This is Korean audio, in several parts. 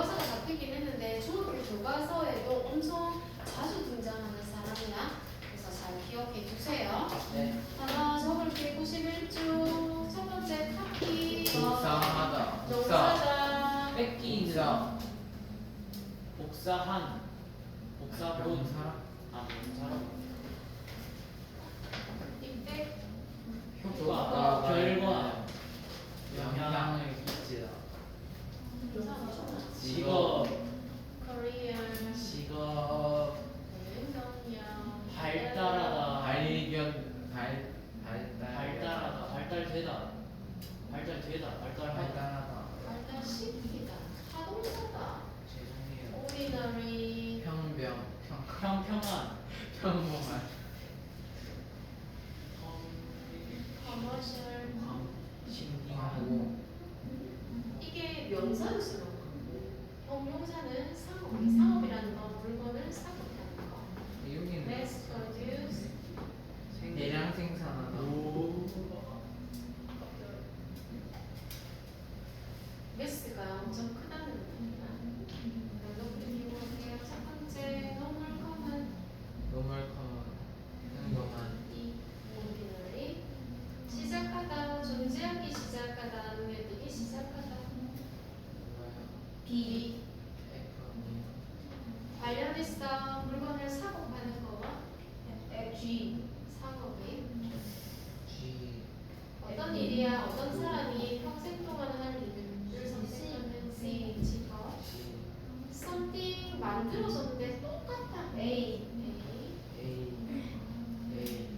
교과서가 바뀌긴 했는데 중학교 교과서에도 엄청 자주 등장하는 사람이야. 그래서 잘 기억해 주세요. 네. 하나 적을게 91쪽 첫 번째 카피 복사하다. 복사. 용사자 뺏기 복사. 복사한 복사본 명사. 아 명사라고 이백 효과 결과 영향을 끼치다. 직업 코리안 직업 능동력 발달하다 발견 발 발달 발달하다 발달되다 발달되다 발달하다 발달하다. 발달시키다 하동사다 죄송해요. ordinary 평병 평 평평한 평범한 commercial 신기하고 이게 명사로 쓰는 거 형용사는 상업이 상업이라는 건 물건을 사고 파는 거 여기는 mass produce 대량 생산하다. 매스가 엄청 크다는 겁니다. 별로 그리고 볼게요. 첫 번째 normal common 노멀컴 평범한 이 ordinary 시작하다 존재하기 시작하다 눈에 띄기 시작하다 B 에코니 관련해서 물건을 사고 파는 거와 G 상업이 G 어떤 일이야 어떤 사람이 평생 동안 할 일을 선택하는 C 직업 G something 만들어졌는데 똑같아 A A A A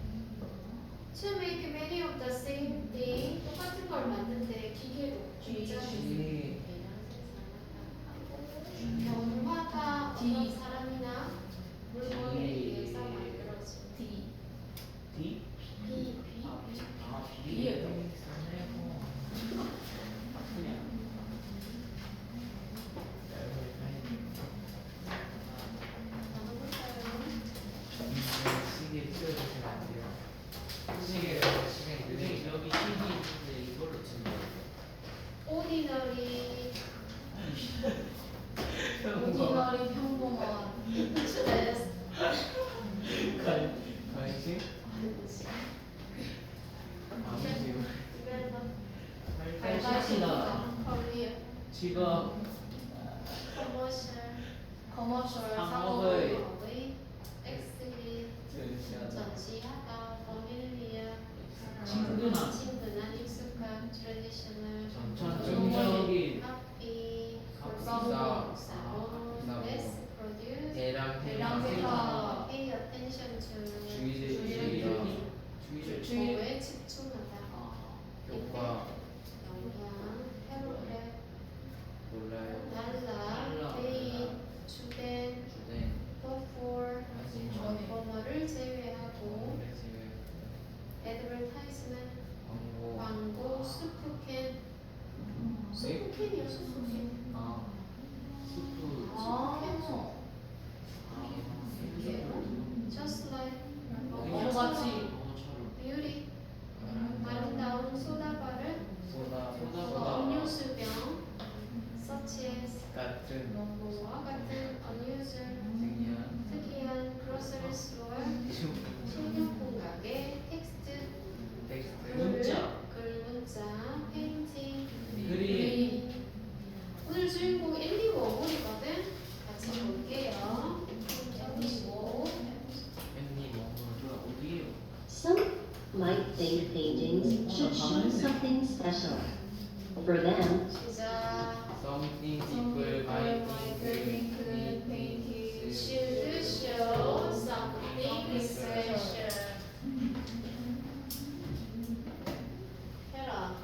to make many of the same thing 똑같은 걸 만드는데 진짜 G 변화가 어떤 사람이나 물건에 D. 의해서 만들어진 D D B B 아 B B예요. 그냥 나눠볼까요? 시계 띄워주시면 안 돼요? 시계 시간이 근데 느리죠. 여기 CD 있는데 이걸로 치는 거야 ordinary 평범한 ordinary 평범한 stress 관심 아무지 발달시키다 커리어 직업 커머셜 커머셜 상업의 상업의 exhibit 전시하다. familiar 친근한 친근한 익숙한 traditional 전통적인 happy 값비싸. 복사본 비싸고. mass produce 대량 대량 생산 pay attention to 주의를 주의를 주의를 주의에 집중하다. 효과 영향 패러그래프 몰라요 달라 달라. 데이 주된 주된 before 하지만 번호를 제외하고 advertisement 광고 광고 수프캔 수프 캔이요 수프캔 아 수프 아 just like 어같이 어처럼. beauty 아름다운 소다바를 소다 소다. 음료수병 such as 같은. 뭐와 같은 unusual 특이한 특이한 grocery store 식료품 가게 텍스트 텍스트 문자. 글 문자 페인팅 그림. 오늘 주인공 앤디 워홀이거든 같이 볼게요 적으시고 팬님 뭐야 어디에요 Some might think paintings should show something special. For them, 시작 Something people by painting should show something special 해라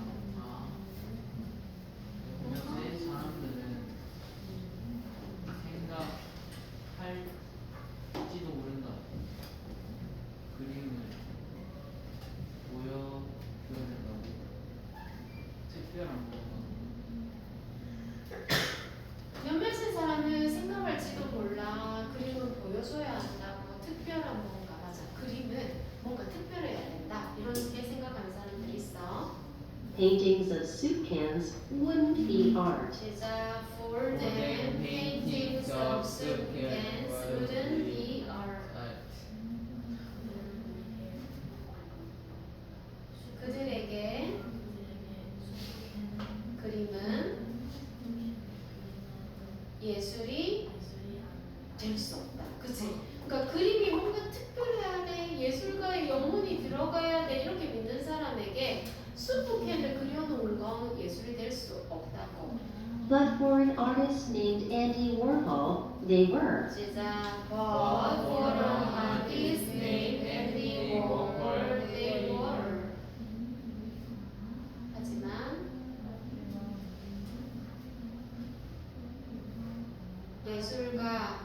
특별한 거. 몇몇의 사람은 생각할지도 몰라. 그림을 보여줘야 한다고. 특별한 뭔가 맞아. 그림은 뭔가 특별해야 된다. 이렇게 생각하는 사람들이 있어. Paintings of soup cans wouldn't be art. 제자 for them paintings of soup cans wouldn't be art. 아, 그들에게 그림은 예술이 될 수 없다. 그치? 그러니까 그림이 뭔가 특별해야 돼. 예술가의 영혼이 들어가야 돼. 이렇게 믿는 사람에게 수프캔을 그려놓은 건 예술이 될 수 없다고. But for an artist named Andy Warhol, they were. 제자 But for an artist named Andy Warhol, they were. 하지만 예술가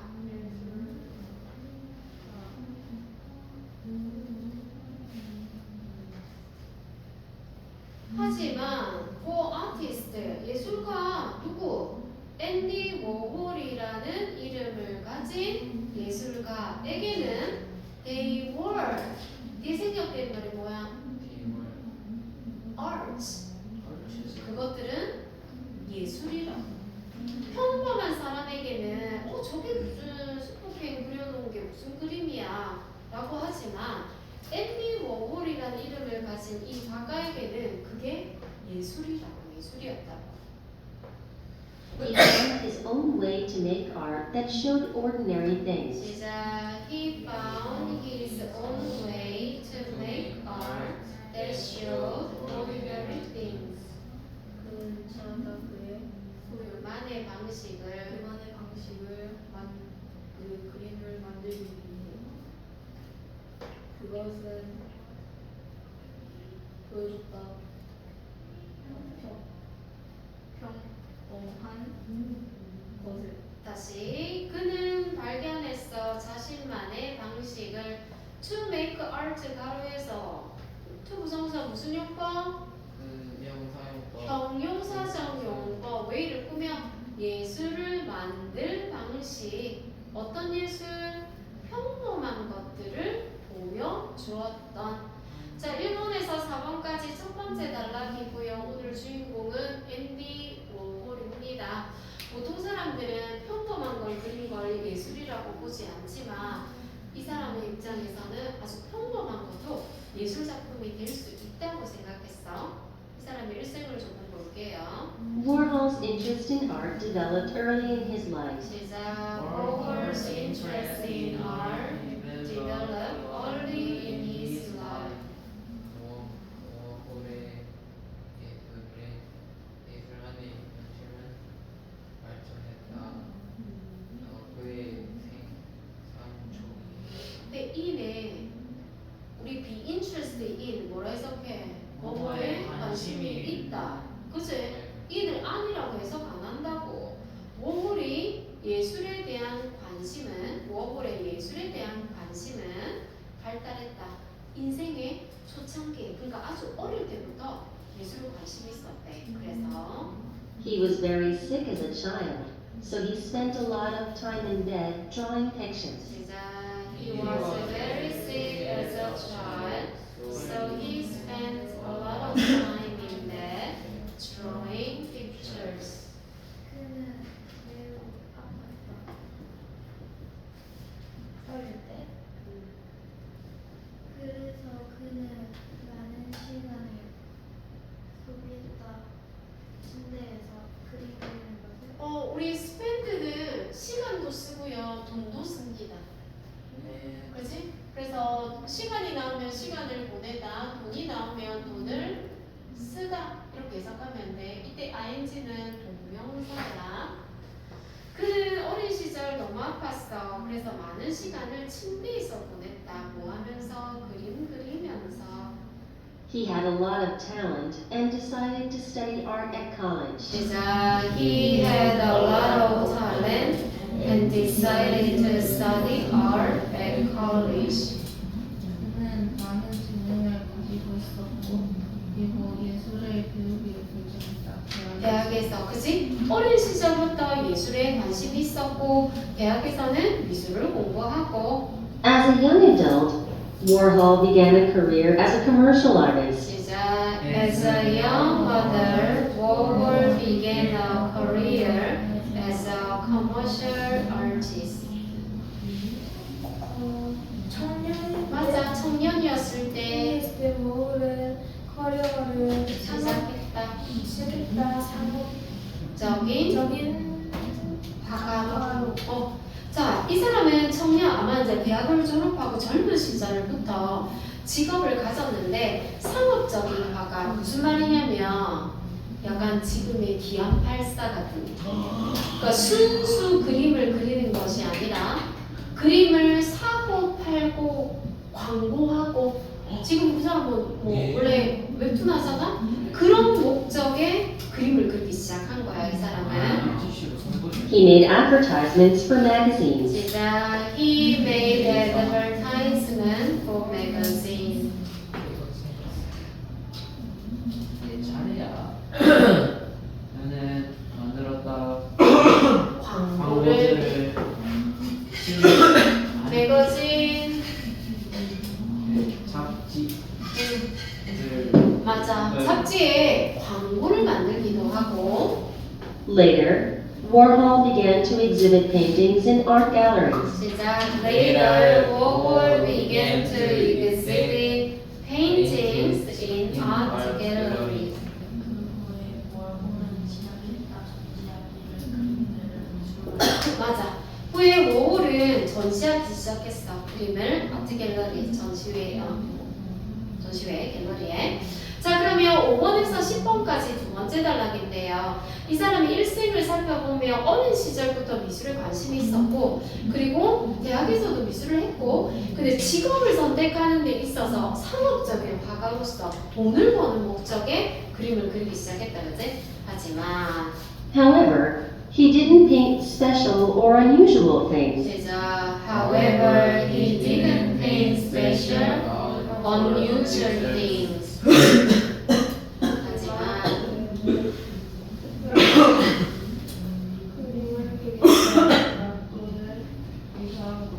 하지만 그 아티스트 예술가 누구 앤디 워홀이라는 이름을 가진 예술가에게는 they were. 이 생략된 말이 뭐야? arts. 그것들은 예술이라 평범한 사람에게는 어 저게 무슨 스포케인 그려놓은 게 무슨 그림이야? 라고 하지만 앤디 워홀이라는 이름을 가진 이 화가에게는 그게 예술이라고 예술이었다고 He found his own way to make art that showed ordinary things. 시작 He found his own way to make art that showed ordinary things 근처다 그의 그만의 방식을 그만의 방식을 만, 그 그림을 만들기 위해 그것은 보여줬다 평범한 것을 다시 그는 발견했어. 자신만의 방식을 to make art 가로에서. to 부정사 무슨 용법? 그 명사용법. 형용사적 용법. 왜이를 꾸며? 예술을 만들 방식. 어떤 예술? 평범한 것들을 보여주었던. 자 1번에서 4번까지 첫 번째 단락이고요. 오늘 주인공은 앤디 워홀입니다 보통 사람들은 평범한 걸 그린 걸 예술이라고 보지 않지만 이 사람의 입장에서는 아주 평범한 것도 예술 작품이 될 수 있다고 생각했어. 이 사람의 일생을 조금 볼게요. Warhol's interest in art developed early in his life. 시작. Warhol's interest in art developed early in 인생의 초창기, 그러니까 아주 어릴 때부터 예술에 관심이 있었대. 그래서 He was very sick as a child, so he spent a lot of time in bed drawing pictures. 시작. He was very sick as a child, so he spent a lot of time 동명사야. 그는 어린 시절 너무 아팠어. 그래서 많은 시간을 침대에서 보냈다. 뭐 하면서 그림 그리면서. He had a lot of talent and decided to study art at college. 시작. He had a lot of talent and decided to study art at college. 대학에서 그지? 어린 시절부터 예술에 관심이 있었고 대학에서는 미술을 공부하고 As a young adult, Warhol began a career as a commercial artist. 시작 As a young mother, Warhol began a career as a commercial artist. 어, 청년 맞아, 청년이었을 때 때 모으는 커리어를 시작했다. 시작했다. 상업 적인 화가로. 어, 자, 이 사람은 청년 아마 이제 대학을 졸업하고 젊은 시절부터 직업을 가졌는데 상업적인 화가 무슨 말이냐면 약간 지금의 기안84 같은. 그러니까 순수 그림을 그리는 것이 아니라 그림을 사고 팔고 광고하고 지금 그 사람은 뭐 예. 원래 웹툰 하다가 그런 목적의 그림을 그리기 시작한 거야 이 사람은. He made advertisements for magazines. 시작. He made advertisement Later, Warhol began to exhibit paintings in art galleries. 시작. Later, Warhol began to exhibit paintings in art galleries. 그거에 월호는 시작했다. 전시하기를 그림들을 맞아. 후에 워홀은 전시하기 시작했어. 그림을 아트 갤러리 전시회예요. 전시회 갤러리에. 자 그러면 5번에서 10번까지 두 번째 단락인데요. 이 사람이 일생을 살펴보면 어린 시절부터 미술에 관심이 있었고 그리고 대학에서도 미술을 했고 근데 직업을 선택하는 데 있어서 상업적인 화가로서 돈을 버는 목적의 그림을 그리기 시작했다 그지? 하지만 However, he didn't paint special or unusual things. 시작. However, he didn't paint special unusual things. 하지만.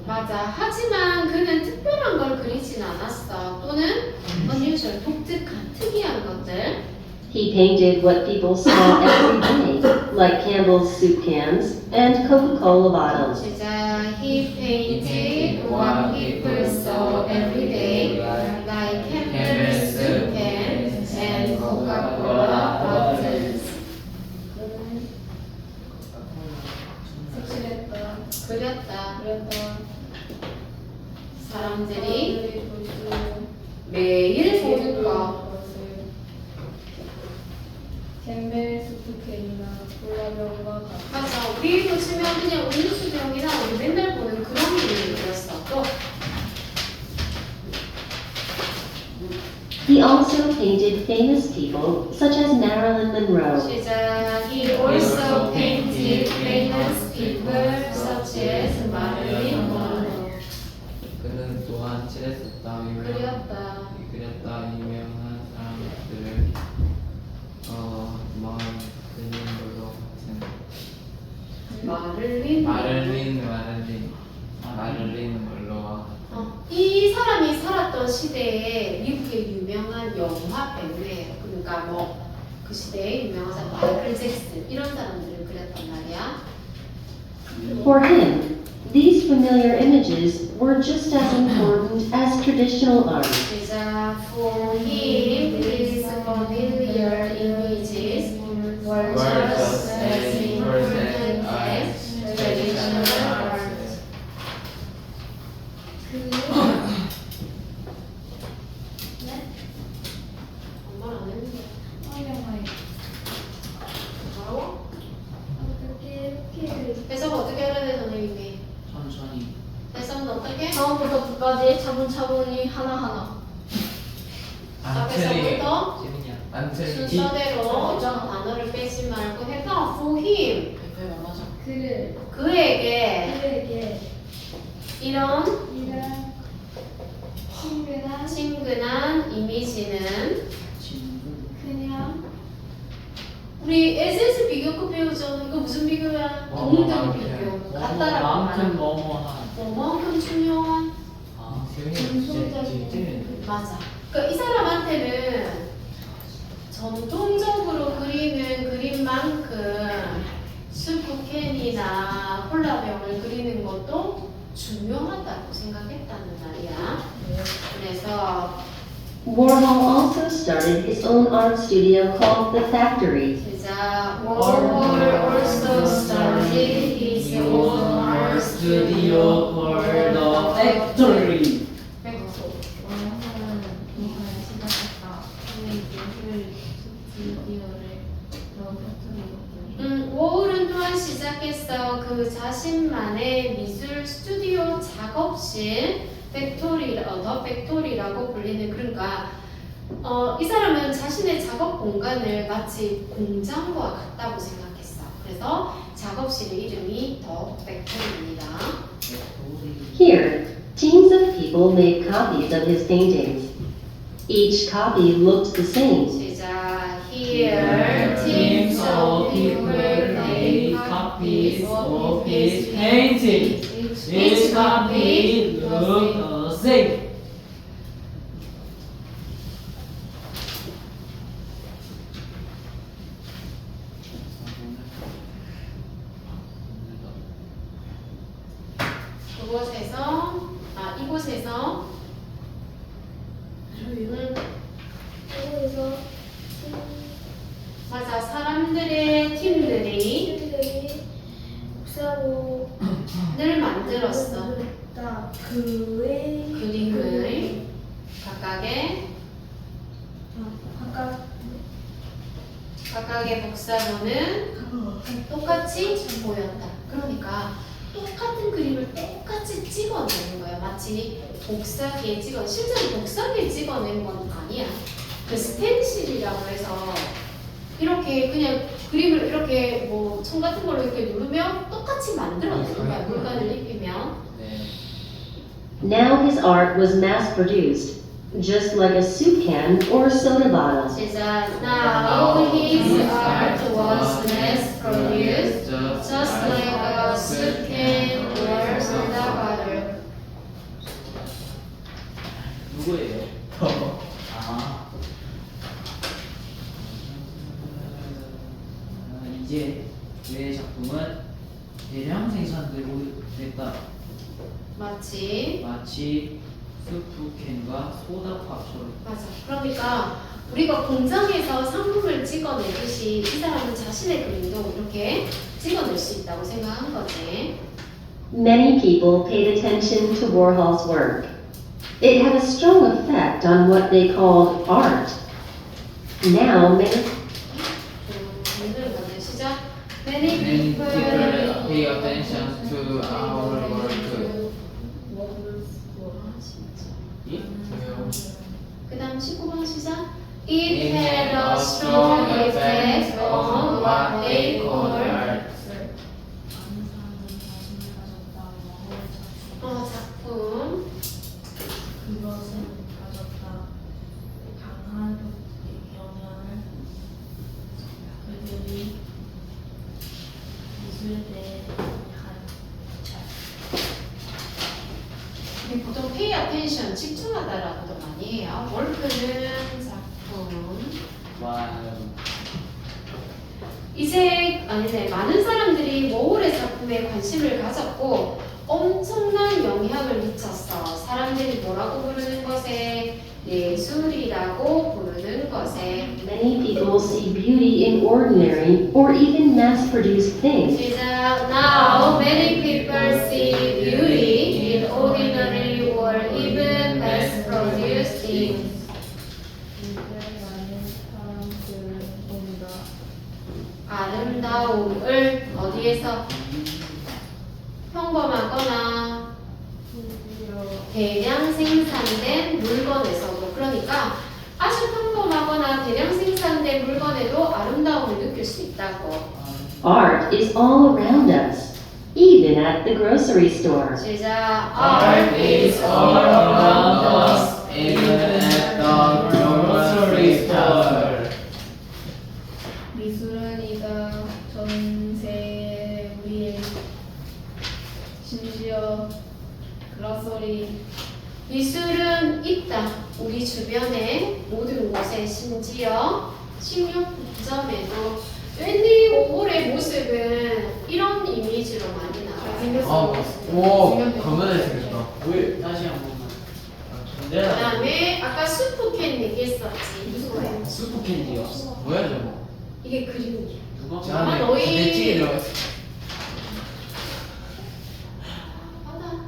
맞아. 하지만 그는 특별한 걸 그리진 않았어. 또는 unusual 독특한 특이한 것들. He painted what people saw every day, like Campbell's soup cans and Coca-Cola bottles. 시작. He painted what 사람들이 매일 보는 것. 캔벨 스프캔이나 콜라병과 같은 맞아. 우리 보시면 그냥 음료수 병이나 우리 맨날 보는 그런 그렸어. 또 He also painted famous people such as Marilyn Monroe. 시작. He also painted 칠했었다. 유명 그렸다. 그렸다. 유명한 사람들을 어 마음 드는 걸로 같은 마를린. 마를린 마를린 마를린 걸로 어, 이 사람이 살았던 시대에 미국의 유명한 영화 배우예요. 그러니까 뭐 그 시대에 유명한 사람 마이클 잭슨 이런 사람들을 그렸단 말이야. For him, these familiar images were just as important as traditional art. 시작. For him, these familiar images were just 맞아. 그러니까 이 사람한테는 전통적으로 그리는 그림만큼 스프캔이나 콜라병을 그리는 것도 중요하다고 생각했다는 말이야. 그래서 Warhol also started his own art studio called The Factory. 제자 Warhol also started his own art studio for the factory. 음, 워홀은 또한 시작했어. 그 자신만의 미술 스튜디오 작업실 팩토리, 어, 더 팩토리라고 불리는 그러니까 어, 이 사람은 자신의 작업 공간을 마치 공장과 같다고 생각했어. 그래서 작업실의 이름이 더 팩토리입니다. Here, teams of people made copies of his paintings. Each copy looked the same. 시작. Here, teams copies of his paintings. Each copy looked the same. 그곳에서 아 이곳에서 음, 맞아 사람들의 팀들이 늘 만들었어 만들었다. 그의 그림을 각각의 아까 각각의 복사본은 똑같이 보였다. 그러니까 똑같은 그림을 똑같이 찍어내는 거야. 마치 복사기에 찍어 실제로 복사기에 찍어낸 건 아니야. 그 스텐실이라고 해서 이렇게 그냥 그림을 이렇게 뭐총 같은 걸로 이렇게 누르면 똑같 이 만들어내는 거야. 물건을 입히면. 네. Now his art was mass produced, just like a soup can or a soda bottle. 시작. Now his art was mass produced. Just like a soup can or soda bottle. 누구예요? 마치 스프캔과 소다팝처럼. 맞아. 그러니까 우리가 공장에서 상품을 찍어내듯이 이 사람은 자신의 그림도 이렇게 찍어낼 수 있다고 생각한 거지. Many people paid attention to Warhol's work. It had a strong effect on what they called art. Now, many 음, 오늘 먼저 시작. Many people pay attention to our It had a strong effect on what they 예술이라고 부르는 것에 many people see beauty in ordinary or even mass-produced things. 시작. Now many people see beauty in ordinary or even mass-produced things. 아름다움을 어디에서 평범하거나 대량 생산된 물건에서도 그러니까 아주 평범하거나 대량 생산된 물건에도 아름다움을 느낄 수 있다고 Art is all around us, even at the grocery store. 시작 Art is all around us, even at the grocery store. 미술은 이가 전세 우리의 심지어 글라서리 미술은 있다. 우리 주변에 모든 곳에 심지어 식료품점에도 웬디 오골의 모습은 이런 이미지로 많이 나와요. 겁나 잘생겼다. 왜? 다시 한 번만. 그. 다음에 아까 수프캔 얘기했었지. 이거예요. 수프 캔디요. 뭐야 저거? 이게 그림이야. 누가? 저 아마 안에 너희- 부대찌개 들어갔어. 하다.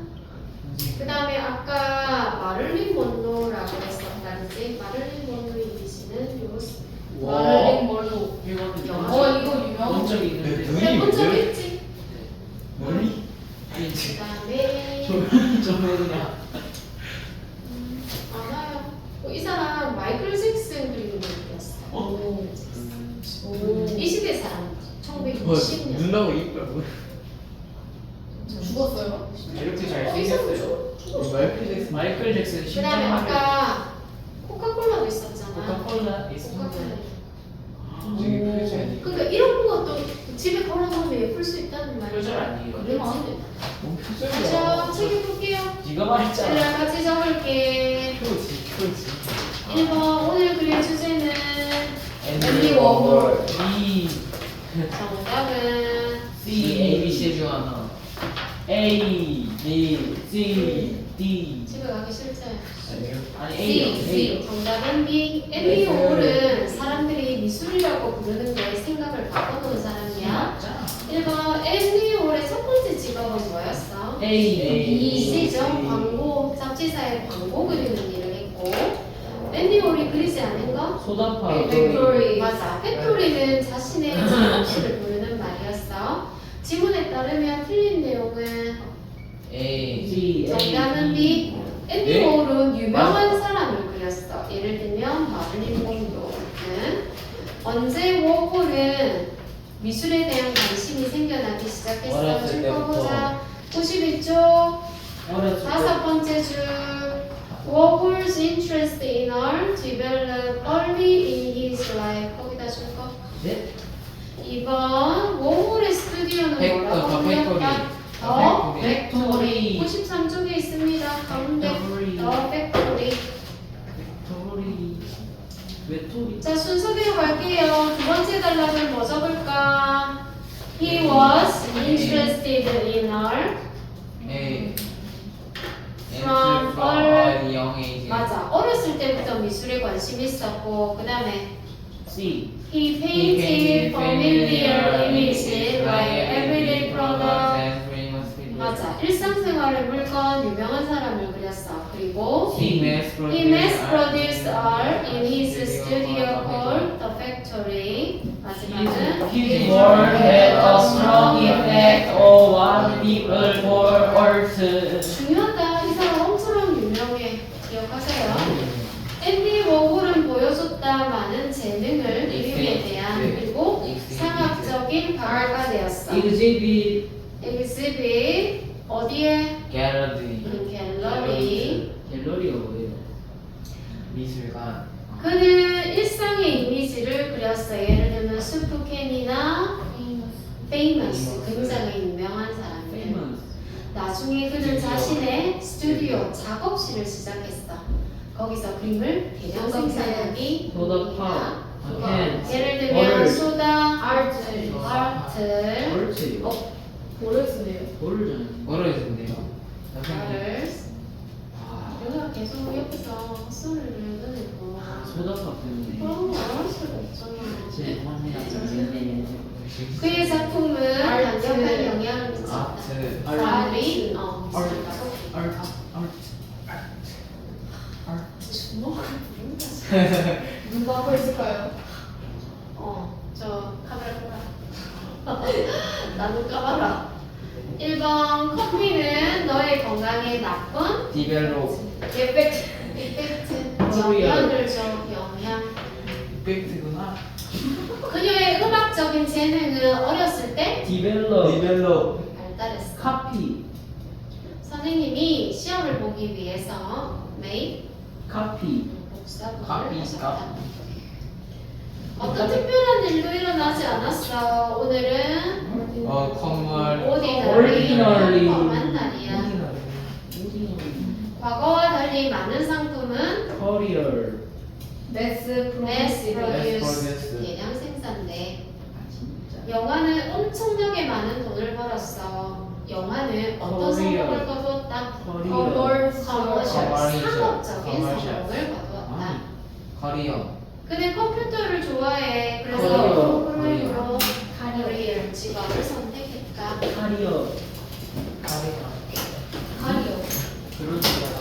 그 다음에 아까 마를린 먼로라고 했었다는데 마를린 먼로 이미지는 요렇습니다. 마를린 멀로 이거는 영화. 어 이거 유명한 본 적이 네, 있는데. 눈이 해본 적 왜? 있지? 머리? 아니 그 지금 그냥. 알아요. 어, 이 사람 마이클 잭슨 그렸어. 어? 오 이 시대 사람. 뭐 1960년. 눈하고 이빨 뭐? 죽었어요? C D. 집에 가기 싫지? 아니요. 아니 C, A C. 정답은 B. 앤디 오홀은 사람들이 미술이라고 부르는 거에 생각을 바꿔놓은 사람이야. 맞잖아. 1번 앤디 오홀의 첫 번째 직업은 뭐였어? A 이 C죠. 광고, 잡지사의 광고 그리는 일을 했고 앤디 오홀이 그리지 않은 거? 소다파. 팩토리. 맞아. 팩토리는 자신의 작업실을 부르는 말이었어. 지문에 따르면 틀린 내용은 A C 정답은 B. 앤디 네? 오홀은 유명한 사람을 그렸어. 예를 들면 마릴린 monroe는 언제 워홀은 미술에 대한 관심이 생겨나기 시작했어. 어렸을 줄 때부터. 거보자. 91쪽 어렸을 때. 다섯 번째 줄 Warhol's interest in art developed early in his life. 거기다 줄 거. 네? 2번 워홀의 스튜디오는 팩- 뭐라고 어, 불렸다? 더 팩토리. 93쪽에 있습니다. 가운데 팩토리. 더 팩토리. 팩토리. 외톨이. 자 순서대로 갈게요. 두 번째 단락은 뭐 적을까? He was interested in art. A. From all- young age. 맞아. 어렸을 때부터 미술에 관심이 있었고 그 다음에 C. He painted familiar images like everyday products. 맞아. 일상생활의 물건, 유명한 사람을 그렸어. 그리고 He mass He mass produced art in his studio called The Factory. 마지막은 His work had a strong effect on what people for art. 중요하다. 이 사람 엄청 유명해. 기억하세요. 앤디 워홀은 보여줬다 많은 재능을 그림에 대한 그리고 상학적인 발화가 되었어. Exhibit 어디에? Gallery. 음, 갤러리. 갤러리가 뭐예요? 미술관. 그는 일상의 이미지를 그렸어. 예를 들면 수프캔이나 famous, 굉장히 유명한 사람들. Famous. 나중에 그는 자신의 스튜디오 작업실을 시작했어. 그림을 대량 생산하기. 펜. 예를 들면 얼. 소다, 아트 아트, 옳지. 어, 모르겠네요 모르잖아. 멀어진대요. 아를 아, 내가 계속 옆에서 헛소리를 해도 소다파 때문에. 그런 거 알을 수가 없잖아. 죄송합니다. 그의 작품은 아트. 강력한 영향을 미쳤다. 아트. 아리, 어, 아트. 미쳤다고? art. 주먹을 부른다. 누가 하고 있을까요? 어, 저 카메라 끄라. 나도 까봐라. 1번 커피는 너의 건강에 나쁜 디벨롭. 에펙트. 영향을 줘, 영향. 팩트구나. 그녀의 음악적인 재능은 어렸을 때 Develop. 디벨롭. 발달했어. Copy. 선생님이 시험을 보기 위해서 Copy. 복사 하셨다. copy. 어떤 특별한 일로 일어나지 않았어. 오늘은 어 ordinary ordinary. 평범한 날이야. 과거와 달리 많은 상품은 커리어 매스 mass 프로듀스 produce 생산돼. 영화는 엄청나게 많은 돈을 벌었어. 영화는 어떤 Career. 성공을 거두었다? 커리어 커머셜, Commercial. 상업적인 Commercial. 성공을 거두었다. 나. 커리어. 근데 컴퓨터를 좋아해. 그래서 커리어. 커리어. 커리어. 직업을 선택했다. 커리어. 커리어. 커리어. 그런 거.